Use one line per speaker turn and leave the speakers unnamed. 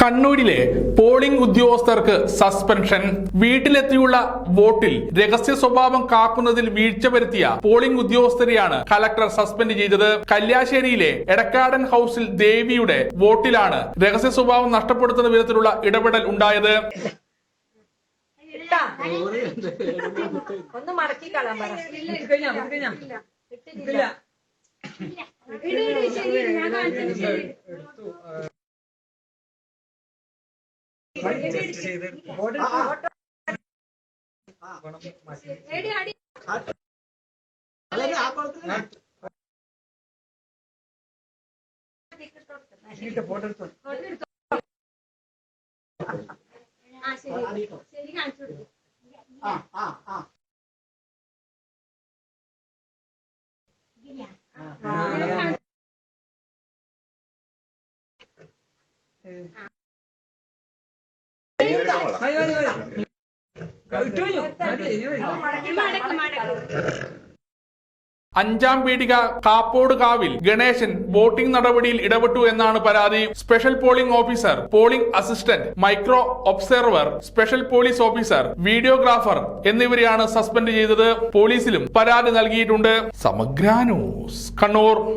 കണ്ണൂരിലെ പോളിംഗ് ഉദ്യോഗസ്ഥർക്ക് സസ്പെൻഷൻ വീട്ടിലെത്തിയുള്ള വോട്ടിൽ രഹസ്യ സ്വഭാവം കാക്കുന്നതിൽ വീഴ്ച വരുത്തിയ പോളിംഗ് ഉദ്യോഗസ്ഥരെയാണ് കലക്ടർ സസ്പെൻഡ് ചെയ്തത് കല്യാശ്ശേരിയിലെ എടക്കാടൻ ഹൗസിൽ ദേവിയുടെ വോട്ടിലാണ് രഹസ്യ സ്വഭാവം നഷ്ടപ്പെടുത്തുന്ന വിധത്തിലുള്ള ഇടപെടൽ ഉണ്ടായത്?
ഒന്ന് മടക്കി കളാൻ പറ
అలాగే ఆ కొడుతుంది Yeah.
അഞ്ചാം പീടിക കാപ്പോട് കാവിൽ ഗണേശൻ വോട്ടിംഗ് നടപടിയിൽ ഇടപെട്ടു എന്നാണ് പരാതി special polling officer polling assistant micro observer special police officer videographer എന്നിവരെയാണ് സസ്പെൻഡ് ചെയ്തത്. പോലീസിലും പരാതി നൽകിയിട്ടുണ്ട്. സമഗ്ര ന്യൂസ് കണ്ണൂർ.